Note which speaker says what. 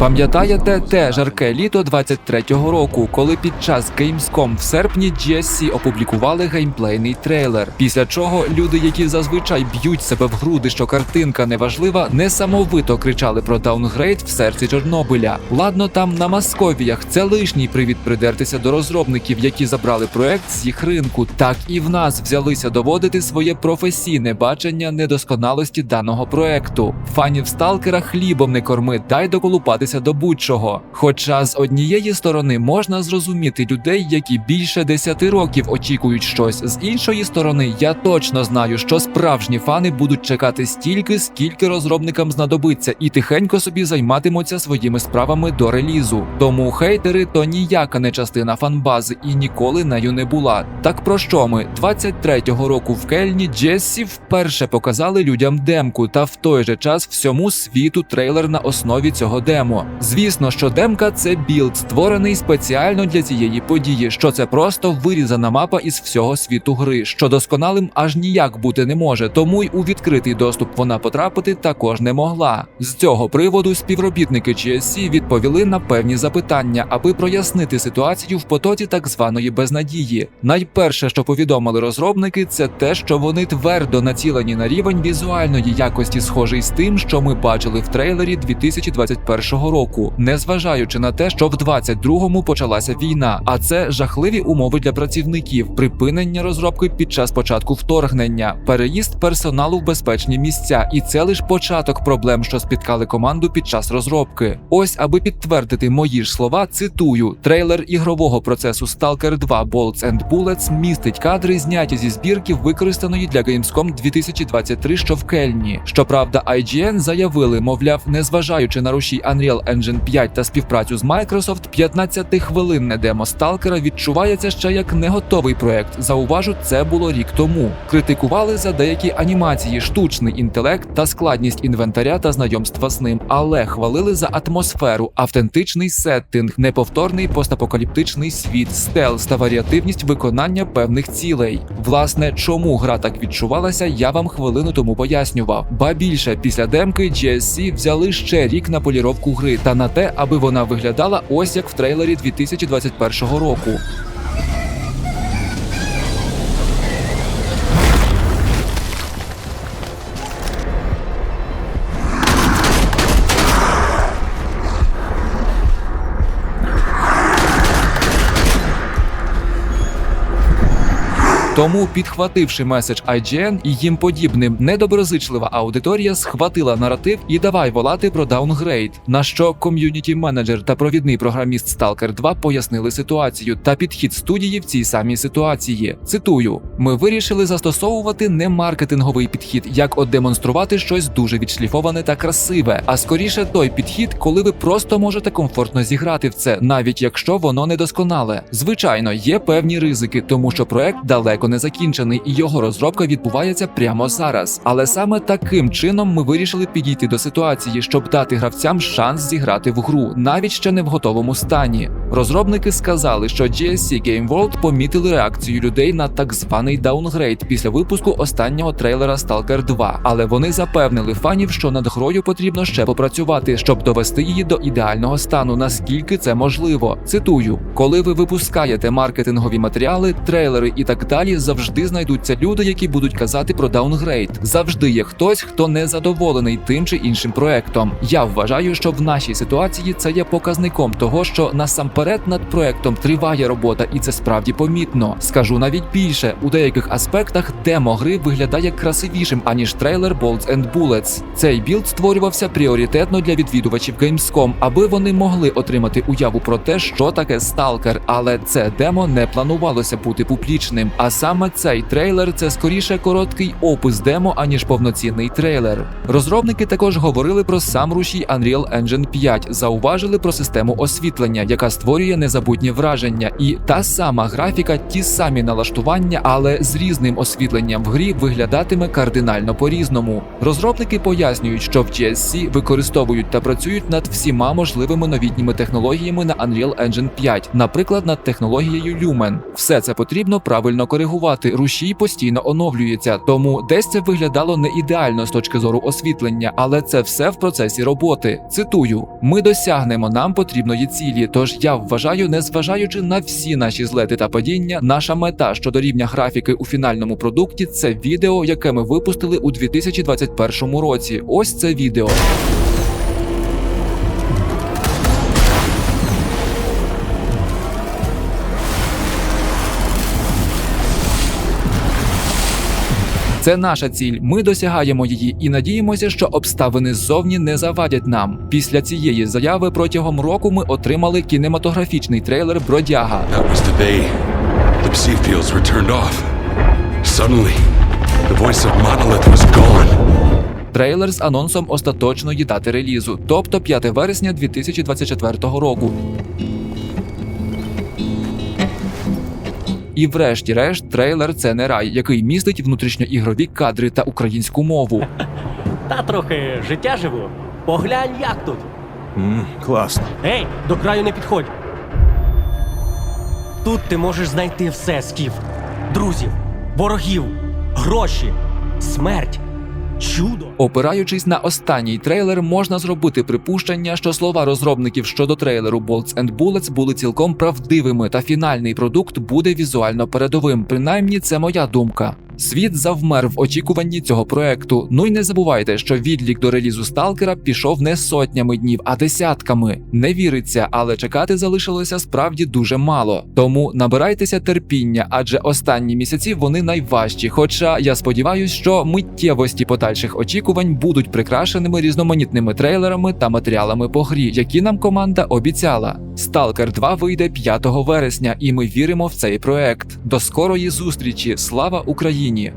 Speaker 1: Пам'ятаєте те жарке літо 23-го року, коли під час Gamescom в серпні GSC опублікували геймплейний трейлер, після чого люди, які зазвичай б'ють себе в груди, що картинка неважлива, несамовито кричали про даунгрейд в серці Чорнобиля. Ладно, там на Московіях це лишній привід придертися до розробників, які забрали проект з їх ринку. Так і в нас взялися доводити своє професійне бачення недосконалості даного проекту. Фанів сталкера хлібом не корми, дай доколупатися до будь-чого. Хоча з однієї сторони можна зрозуміти людей, які більше 10 років очікують щось. З іншої сторони, я точно знаю, що справжні фани будуть чекати стільки, скільки розробникам знадобиться, і тихенько собі займатимуться своїми справами до релізу. Тому хейтери то ніяка не частина фанбази і ніколи нею не була. Так про що ми 23-го року в Кельні Джессі вперше показали людям демку, та в той же час всьому світу трейлер на основі цього демо. Звісно, що демка це білд, створений спеціально для цієї події, що це просто вирізана мапа із всього світу гри, що досконалим аж ніяк бути не може, тому й у відкритий доступ вона потрапити також не могла. З цього приводу співробітники GSC відповіли на певні запитання, аби прояснити ситуацію в потоці так званої безнадії. Найперше, що повідомили розробники, це те, що вони твердо націлені на рівень візуальної якості, схожий з тим, що ми бачили в трейлері 2021 року, незважаючи на те, що в 22-му почалася війна, а це жахливі умови для працівників, припинення розробки під час початку вторгнення, переїзд персоналу в безпечні місця, і це лише початок проблем, що спіткали команду під час розробки. Ось, аби підтвердити мої ж слова, цитую: трейлер ігрового процесу Stalker 2 Bolts and Bullets містить кадри, зняті зі збірки, використаної для Gamescom 2023, що в Кельні. Щоправда, IGN заявили, мовляв, незважаючи на рушій Unreal Engine 5 та співпрацю з Microsoft, 15-хвилинне демо Сталкера відчувається ще як не готовий проект. Зауважу, це було рік тому. Критикували за деякі анімації, штучний інтелект та складність інвентаря та знайомства з ним, але хвалили за атмосферу, автентичний сеттинг, неповторний постапокаліптичний світ, стелс та варіативність виконання певних цілей. Власне, чому гра так відчувалася, я вам хвилину тому пояснював. Ба більше після демки GSC взяли ще рік на поліровку гри та на те, аби вона виглядала ось як в трейлері 2021 року. Тому, підхвативши меседж IGN і їм подібним, недоброзичлива аудиторія схватила наратив і давай волати про даунгрейд. На що ком'юніті менеджер та провідний програміст Stalker 2 пояснили ситуацію та підхід студії в цій самій ситуації. Цитую: ми вирішили застосовувати не маркетинговий підхід, як от демонструвати щось дуже відшліфоване та красиве, а скоріше той підхід, коли ви просто можете комфортно зіграти в це, навіть якщо воно недосконале. Звичайно, є певні ризики, тому що проект далеко не закінчений, і його розробка відбувається прямо зараз. Але саме таким чином ми вирішили підійти до ситуації, щоб дати гравцям шанс зіграти в гру, навіть ще не в готовому стані. Розробники сказали, що GSC Game World помітили реакцію людей на так званий даунгрейд після випуску останнього трейлера Stalker 2, але вони запевнили фанів, що над грою потрібно ще попрацювати, щоб довести її до ідеального стану, наскільки це можливо. Цитую: коли ви випускаєте маркетингові матеріали, трейлери і так далі, завжди знайдуться люди, які будуть казати про даунгрейд. Завжди є хтось, хто не задоволений тим чи іншим проектом. Я вважаю, що в нашій ситуації це є показником того, що насамперед над проектом триває робота, і це справді помітно. Скажу навіть більше, у деяких аспектах демо гри виглядає красивішим аніж трейлер Bolts and Bullets. Цей білд створювався пріоритетно для відвідувачів Gamescom, аби вони могли отримати уяву про те, що таке сталкер, але це демо не планувалося бути публічним. А саме цей трейлер це скоріше короткий опис демо, аніж повноцінний трейлер. Розробники також говорили про сам рушій Unreal Engine 5, зауважили про систему освітлення, яка створює незабутнє враження, і та сама графіка, ті самі налаштування, але з різним освітленням в грі виглядатиме кардинально по-різному. Розробники пояснюють, що в GSC використовують та працюють над всіма можливими новітніми технологіями на Unreal Engine 5, наприклад, над технологією Lumen. Все це потрібно правильно коригувати коригувати. Рушій постійно оновлюється, тому десь це виглядало не ідеально з точки зору освітлення, але це все в процесі роботи. Цитую: ми досягнемо нам потрібної цілі. Тож я вважаю, незважаючи на всі наші злети та падіння, наша мета щодо рівня графіки у фінальному продукті це відео, яке ми випустили у 2021 році. Ось це відео. Це наша ціль. Ми досягаємо її і надіємося, що обставини ззовні не завадять нам. Після цієї заяви протягом року ми отримали кінематографічний трейлер Бродяга. Трейлер з анонсом остаточної дати релізу, тобто 5 вересня 2024 року. І врешті-решт, трейлер це не рай, який містить внутрішньоігрові кадри та українську мову.
Speaker 2: Та трохи життя живу. Поглянь, як тут.
Speaker 3: Mm, класно.
Speaker 2: Ей, до краю не підходь. Тут ти можеш знайти все, скіф. Друзів, ворогів, гроші, смерть, чудо.
Speaker 1: Опираючись на останній трейлер, можна зробити припущення, що слова розробників щодо трейлеру Bolts and Bullets були цілком правдивими, та фінальний продукт буде візуально передовим. Принаймні, це моя думка. Світ завмер в очікуванні цього проекту. Ну й не забувайте, що відлік до релізу Сталкера пішов не сотнями днів, а десятками. Не віриться, але чекати залишилося справді дуже мало. Тому набирайтеся терпіння, адже останні місяці вони найважчі. Хоча я сподіваюся, що миттєвості подальших очікувань будуть прикрашеними різноманітними трейлерами та матеріалами по грі, які нам команда обіцяла. Stalker 2 вийде 5 вересня, і ми віримо в цей проект. До скорої зустрічі! Слава Україні!